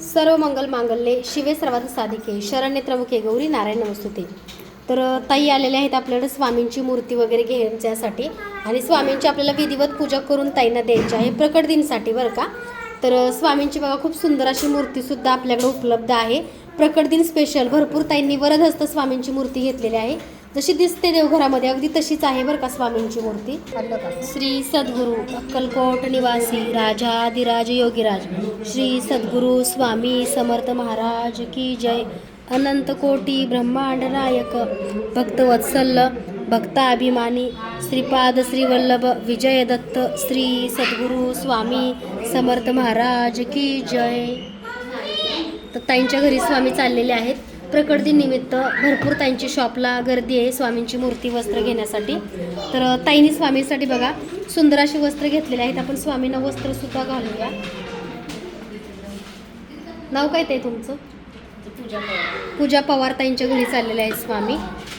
सर्व मंगल मांगल्ये शिवे सर्वात साधिके शरण्य त्रमुखे गौरी नारायण नमस्तुते. तर ताई आलेल्या आहेत आपल्याकडे स्वामींची मूर्ती वगैरे घेण्यासाठी आणि स्वामींची आपल्याला विधिवत पूजा करून ताईंना द्यायची आहे प्रकट दिनसाठी बरं का? तर स्वामींची बघा खूप सुंदर अशी मूर्तीसुद्धा आपल्याकडे उपलब्ध आहे. प्रकट दिन स्पेशल भरपूर ताईंनी वरदहस्त स्वामींची मूर्ती घेतलेली आहे. जशी दिसते देवघरामध्ये अगदी तशीच आहे बरं का स्वामींची मूर्ती. श्री सद्गुरू अक्कलकोट निवासी राजा राजाधिराज योगीराज. श्री सद्गुरू स्वामी समर्थ महाराज की जय. अनंत कोटी ब्रह्मांड नायक भक्तवत्सल भक्ताभिमानी श्रीपाद श्रीवल्लभ विजय दत्त श्री सद्गुरू स्वामी समर्थ महाराज की जय. तर ताईंच्या घरी स्वामी चाललेले आहेत. प्रकट भरपूर ताईंची शॉपला गर्दी आहे स्वामींची मूर्ती वस्त्र घेण्यासाठी. तर ताईंनी स्वामींसाठी बघा सुंदर अशी वस्त्र घेतलेली आहेत. आपण स्वामींना वस्त्रसुद्धा घालूया. नाव काय ते तुमचं? पूजा पवार ताईंच्या घरी चाललेले आहेत स्वामी.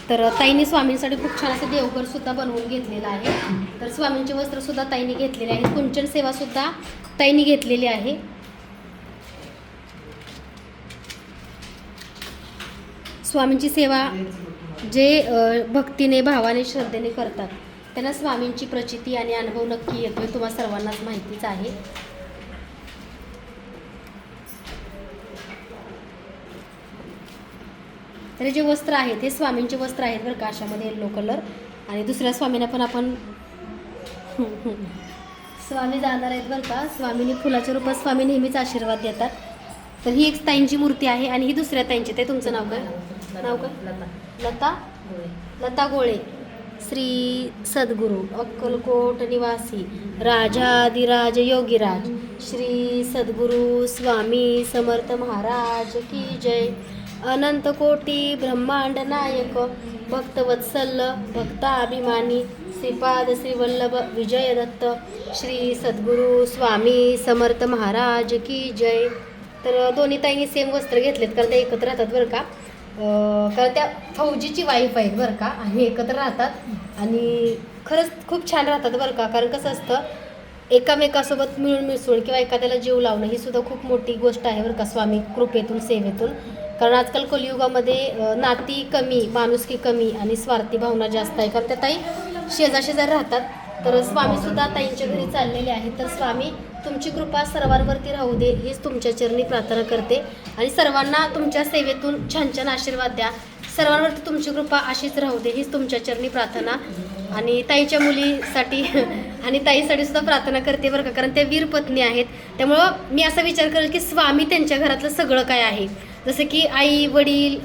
तर ताईंनी स्वामींसाठी खूप छान असं देवघरसुद्धा बनवून घेतलेलं आहे. तर स्वामींचे वस्त्रसुद्धा ताईंनी घेतलेले आहेत कुंचन सेवासुद्धा ताईंनी घेतलेली आहे. स्वामींची सेवा जे भक्तीने भावाने श्रद्धेने करतात त्यांना स्वामींची प्रचिती आणि अनुभव नक्की येतो हे तुम्हाला सर्वांनाच माहितीच आहे. तर जे वस्त्र आहेत हे स्वामींचे वस्त्र आहेत बरं काशामध्ये येल्लो कलर आणि दुसऱ्या स्वामींना पण आपण स्वामी जाणार आहेत बरं का स्वामीने फुलाच्या रूपात स्वामी नेहमीच आशीर्वाद देतात. तर ही एक ताईंची मूर्ती आहे आणि ही दुसऱ्या ताईंची ते तुमचं नाव काय? नाव काय? लता. लता? गोळे. श्री सद्गुरू अक्कलकोट निवासी राजाधिराज योगीराज श्री सद्गुरू स्वामी समर्थ महाराज की जय. अनंत कोटी ब्रह्मांड नायक भक्तवत्सल भक्ताभिमानी श्रीपाद श्रीवल्लभ विजय दत्त श्री सद्गुरू स्वामी समर्थ महाराज की जय. तर दोन्ही ताईंनी सेम वस्त्र घेतलेत कारण ते एकत्र राहतात बरं का. कारण त्या फौजीची वाईफ आहेत बरं का आणि एकत्र राहतात. आणि खरंच खूप छान राहतात बरं का कारण कसं असतं एकामेकासोबत मिळून मिसळून किंवा एखाद्याला जीव लावणं ही सुद्धा खूप मोठी गोष्ट आहे बरं का स्वामी कृपेतून सेवेतून. कारण आजकाल कलियुगामध्ये नाती कमी माणुसकी कमी आणि स्वार्थी भावना जास्त आहे. कारण त्या ताई शेजाशेजारी राहतात. तर स्वामीसुद्धा ताईंच्या घरी चाललेले आहेत. तर स्वामी तुमची कृपा सर्वांवरती राहू दे हीच तुमच्या चरणी प्रार्थना करते. आणि सर्वांना तुमच्या सेवेतून छान छान आशीर्वाद द्या. सर्वांवरती तुमची कृपा अशीच राहू दे हीच तुमच्या चरणी प्रार्थना. आणि ताईच्या मुलीसाठी आणि ताईसाठी सुद्धा प्रार्थना करते बरं का कारण त्या वीर पत्नी आहेत. त्यामुळं मी असा विचार करेल की स्वामी त्यांच्या घरातलं सगळं काय आहे? जसं की आई वडील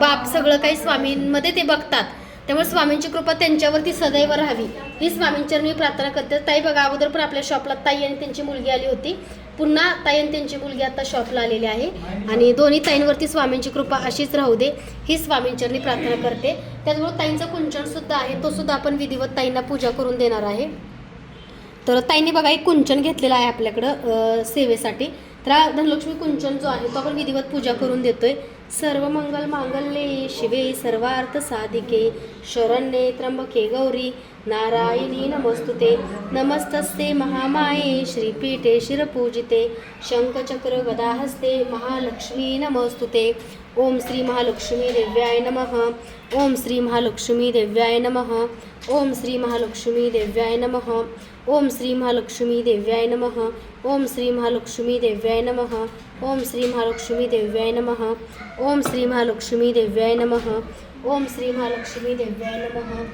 बाप सगळं काही स्वामींमध्ये ते बघतात. त्यामुळे स्वामींची कृपा त्यांच्यावरती सदैव राहावी. ही स्वामींच्या मी प्रार्थना करते. ताई बघा अगोदर पण आपल्या शॉपला ताई आणि त्यांची मुलगी आली होती. पुन्हा ताई आणि त्यांची मुलगी आता शॉपला आलेली आहे. आणि दोन्ही ताईंवरती स्वामींची कृपा अशीच राहू दे. ही स्वामींच्या मी प्रार्थना करते. त्याचबरोबर ताईंचा कुंचन सुद्धा आहे. तो सुद्धा आपण विधिवत ताईंना पूजा करून देणार आहे. तर ताईंनी बघा एक कुंचन घेतलेलं आहे आपल्याकडं सेवेसाठी. तर धनलक्ष्मी कुंचन जो आहे तो आपण विधिवत पूजा करून देतोय. सर्व मंगल मांगल्ये शिवे सर्वार्थ साधिके. शरण्ये त्र्यंबके गौरी. नारायणी नमस्तुते. नमस्तस्ते महामाये श्रीपीठे शिरपूजिते. शंखचक्र गदाहस्ते महालक्ष्मी नमस्तुते. ओम श्री महालक्ष्मी देव्याय नमः। ओम श्री महालक्ष्मी देव्याय नमः। ओम श्री महालक्ष्मी देव्याय नमः। ओम श्री महालक्ष्मी देव्याय नमः। ओम श्री महालक्ष्मी देव्याय नमः। ओम श्री महालक्ष्मी देव्याय नमः। ओम श्री महालक्ष्मी देव्याय नमः। ओम श्री महालक्ष्मी देव्याय नमः।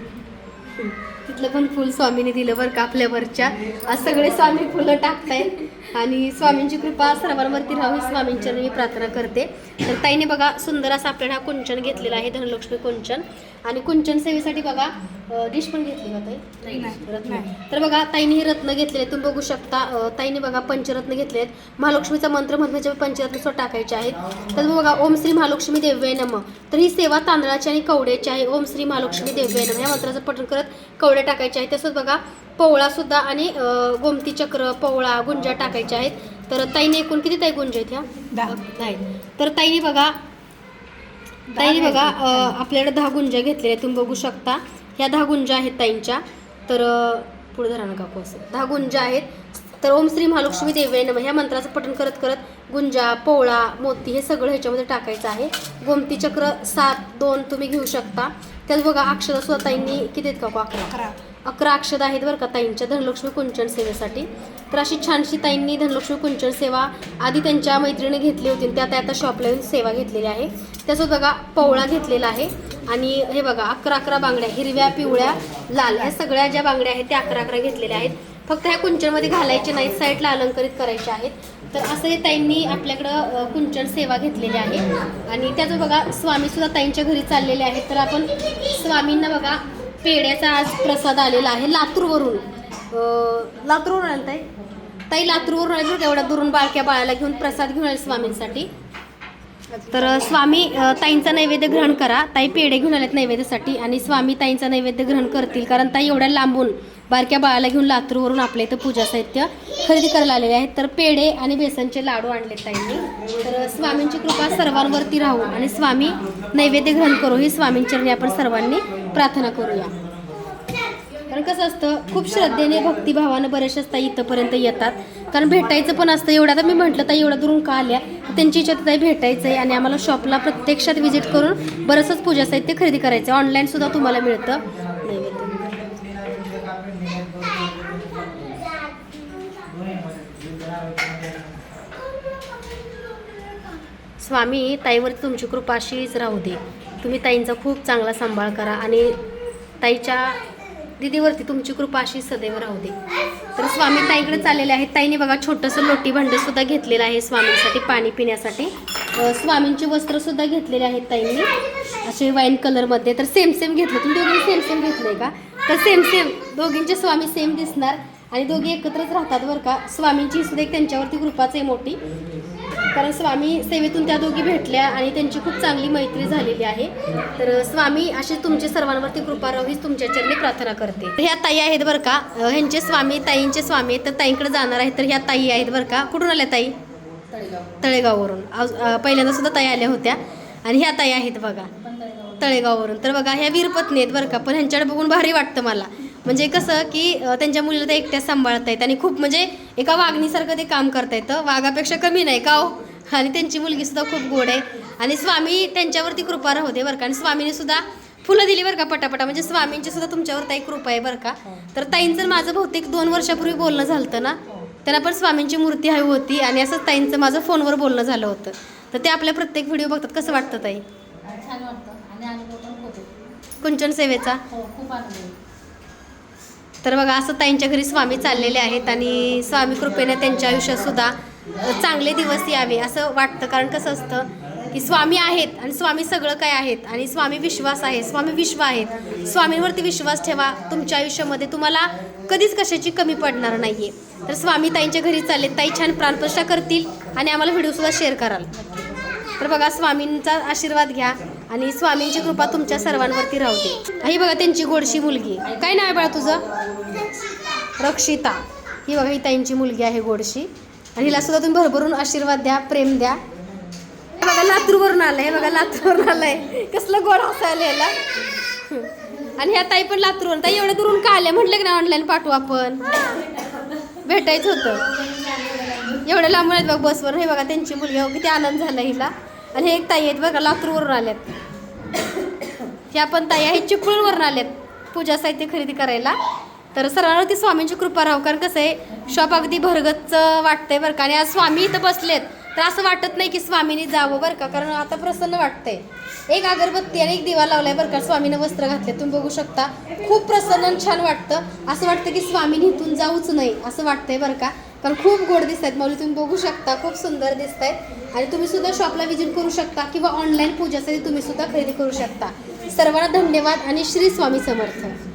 तिथलं पण फुल स्वामीने दिलं बरं का आपल्यावरच्या आज सगळे स्वामी फुलं टाकतायत. आणि स्वामींची कृपा सर्वांवरती राहू स्वामींच्या मी प्रार्थना करते. तर ताईने बघा सुंदर असा आपल्याला हा कुंचन घेतलेला आहे धनलक्ष्मी कुंचन. आणि कुंचन सेवेसाठी बघा डिश पण घेतली का ताई? रत्न. तर बघा ताईने हे रत्न घेतलेले आहेत. तुम्ही बघू शकता ताईने बघा पंचरत्न घेतले आहेत. महालक्ष्मीचा मंत्र म्हणण्याचे पंचरत्न सुद्धा टाकायचे आहेत. तर बघा ओम श्री महालक्ष्मी देव्य नम. तर ही सेवा तांदळाची आणि कवड्याची आहे. ओम श्री महालक्ष्मी देव्य नम. या मंत्राचं पठण करत कवड्या टाकायच्या आहेत. तसंच बघा पोवळा सुद्धा आणि गोमती चक्र पोवळा गुंजा टाकायच्या आहेत. तर ताईने एकूण किती ताई गुंजा आहेत ह्या. आहेत तर ताईने बघा ताईने बघा आपल्याकडे दहा गुंजा घेतलेल्या. तुम्ही बघू शकता ह्या दहा गुंजा आहेत ताईंच्या. तर पुढे धरा ना काकू असं. दहा गुंजा आहेत. तर ओम श्री महालक्ष्मी देवी नम. ह्या मंत्राचं पठण करत करत गुंजा पोळा मोती हे सगळं ह्याच्यामध्ये टाकायचं आहे. गोमती चक्र सात दोन तुम्ही घेऊ शकता. त्यात बघा अक्षरा सुद्धा ताईंनी किती आहेत का अकरा. अकरा. अकरा अक्षर आहेत बरं का ताईंच्या. धनलक्ष्मी कुंचन सेवेसाठी. तर अशी छानशी ताईंनी धनलक्ष्मी कुंचन सेवा आधी त्यांच्या मैत्रिणी घेतली होती. त्या त्या आता शॉपला येऊन सेवा घेतलेली आहे. त्याचं बघा पवळा घेतलेला आहे. आणि हे बघा अकरा अकरा बांगड्या हिरव्या पिवळ्या लाल ह्या सगळ्या ज्या बांगड्या आहेत त्या अकरा अकरा घेतलेल्या आहेत. फक्त ह्या कुंचनमध्ये घालायचे नाहीत साईडला अलंकरित करायचे आहेत. तर असं हे ताईंनी आपल्याकडं कुंचन सेवा घेतलेली आहे. आणि त्याचं बघा स्वामीसुद्धा ताईंच्या घरी चाललेले आहेत. तर आपण स्वामींना बघा पेढ्याचा आज प्रसाद आलेला आहे लातूरवरून. लातूरवरून आलं ताई. ताई लातूरवरून आले बरं एवढ्या दुरून बाळक्या बाळाला घेऊन प्रसाद घेऊन आले स्वामींसाठी. तर स्वामी ताईंचा नैवेद्य ग्रहण करा. ताई पेढे घेऊन आलेत नैवेद्यासाठी आणि स्वामी ताईंचा नैवेद्य ग्रहण करतील. कारण ताई एवढ्या लांबून बारक्या बाळाला घेऊन लातूरवरून आपल्या इथं पूजा साहित्य खरेदी करायला आलेले आहेत. तर पेढे आणि बेसनचे लाडू आणले ताईंनी. तर स्वामींची कृपा सर्वांवरती राहू आणि स्वामी नैवेद्य ग्रहण करू. ही स्वामींचरणी आपण सर्वांनी प्रार्थना करूया. कारण कसं असतं खूप श्रद्धेने भक्तिभावानं बऱ्याचशाच ताई इथंपर्यंत येतात. कारण भेटायचं पण असतं. एवढं तर मी म्हटलं ताई एवढ्या दुरून का आल्या? त्यांची इच्छा ताई भेटायचं आहे आणि आम्हाला शॉपला प्रत्यक्षात व्हिजिट करून बरंचसंच पूजा साहित्य खरेदी करायचं आहे ऑनलाईन सुद्धा तुम्हाला मिळतं. स्वामी ताईवर तुमची कृपा अशीच राहू दे. तुम्ही ताईंचा खूप चांगला सांभाळ करा आणि ताईच्या दिदीवरती तुमची कृपा अशी सदैव राहू दे. तर स्वामी ताईकडे चाललेले आहेत. ताईने बघा छोटंसं लोटी भांडं सुद्धा घेतलेलं आहे स्वामींसाठी पाणी पिण्यासाठी. स्वामींचे स्वामींची वस्त्र सुद्धा घेतलेले आहेत ताईंनी. असे वाईन कलरमध्ये तर सेम सेम घेतलं. तुम्ही दोघींनी सेम सेम घेतलंय का? तर सेम सेम दोघींचे स्वामी सेम दिसणार. आणि दोघी एकत्रच राहतात बरं का? स्वामींची सुद्धा एक त्यांच्यावरती कृपाच आहे मोठी. कारण स्वामी सेवेतून त्या दोघी भेटल्या आणि त्यांची खूप चांगली मैत्री झालेली आहे. तर स्वामी अशी तुमची सर्वांवरती कृपा राहू हीच तुमच्या चरणी प्रार्थना करते. तर ह्या ताई आहेत बरं का. ह्यांचे स्वामी ताईंचे स्वामी आहेत. तर ताईंकडे जाणार आहेत. तर ह्या ताई आहेत बरं का. कुठून आल्या ताई? तळेगाववरून. पहिल्यांदा सुद्धा ताई आल्या होत्या. आणि ह्या ताई आहेत बघा. तळेगाववरून. तर बघा ह्या वीरपत्नी आहेत बरं का. पण ह्यांच्याकडे बघून भारी वाटतं मला. म्हणजे कसं की त्यांच्या मुलीला ते एकट्या सांभाळता येत आणि खूप म्हणजे एका वाघणीसारखं ते काम करता येतं वाघापेक्षा कमी नाही का हो? आणि त्यांची मुलगी सुद्धा खूप गोड आहे. आणि स्वामी त्यांच्यावरती कृपा राहते बरं का. आणि स्वामीने सुद्धा फुलं दिली बरं का पटापटा. म्हणजे स्वामींची सुद्धा तुमच्यावर ताई कृपा आहे बरं का. तर ताईंचं माझं बहुतेक दोन वर्षापूर्वी बोलणं झालं ना त्यांना पण स्वामींची मूर्ती हवी होती आणि असंच ताईंचं माझं फोनवर बोलणं झालं होतं. तर ते आपल्या प्रत्येक व्हिडिओ बघतात. कसं वाटतं ताई? छान वाटतं. आणि कुंचन सेवेचा? हो खूप आनंद तर बघा असं ताईंच्या घरी स्वामी चाललेले आहेत आणि स्वामी कृपेने त्यांच्या आयुष्यात सुद्धा चांगले दिवस यावे असं वाटतं. कारण कसं असतं की स्वामी आहेत आणि स्वामी सगळं काय आहेत आणि स्वामी विश्वास आहे स्वामी विश्व आहेत. स्वामींवरती विश्वास ठेवा तुमच्या आयुष्यामध्ये तुम्हाला कधीच कशाची कमी पडणार नाही आहे तर स्वामी ताईंच्या घरी चालले ताई छान प्राणप्रष्ठा करतील आणि आम्हाला व्हिडिओसुद्धा शेअर कराल. तर बघा स्वामींचा आशीर्वाद घ्या आणि स्वामींची कृपा तुमच्या सर्वांवरती राहू दे. ही बघा त्यांची गोडशी मुलगी. काय नाव आहे बाळा तुझं? रक्षिता ही बघा ही ताईंची मुलगी आहे गोडशी. आणि हिला सुद्धा तुम्ही भरभरून आशीर्वाद द्या प्रेम द्या. हे बघा लातूरवरून आलंय बघा लातूरवरून आलंय. कसलं गोड हसायला याला आणि ह्या ताई पण लातूरवरून. ताई एवढ्या दुरून का आल्या? म्हटलं की ना ऑनलाईन पाठवू आपण. भेटायचं होतं. एवढ्या लांबून आहेत बघ बसवर हे बघा त्यांची मुलगी हो किती आनंद झाला हिला. आणि हे एक ताई आहेत बघा लातूरवरून आल्यात. ह्या पण ताई आहेत चिपळूणवरून आल्यात पूजा साहित्य खरेदी करायला. तर सर्वांवरती स्वामींची कृपा राहू. कारण कसं आहे शॉप अगदी भरगतच वाटतंय बरं का. आणि आज स्वामी इथं बसलेत. तर असं वाटत नाही की स्वामीने जावं बरं का. कारण आता प्रसन्न वाटतंय. एक अगरबत्ती आणि एक दिवा लावलाय बरं का. स्वामीनं वस्त्र घातले तुम्ही बघू शकता. खूप प्रसन्न आणि छान वाटतं. असं वाटतं की स्वामीने इथून जाऊच नाही. असं वाटतंय बरं का. कारण खूप गोड दिसत आहेत माऊली तुम्ही बघू शकता. खूप सुंदर दिसत आहेत आणि तुम्ही सुद्धा शॉपला व्हिजिट करू शकता किंवा ऑनलाईन पूजासाठी तुम्ही सुद्धा खरेदी करू शकता. सर्वांना धन्यवाद आणि श्री स्वामी समर्थ.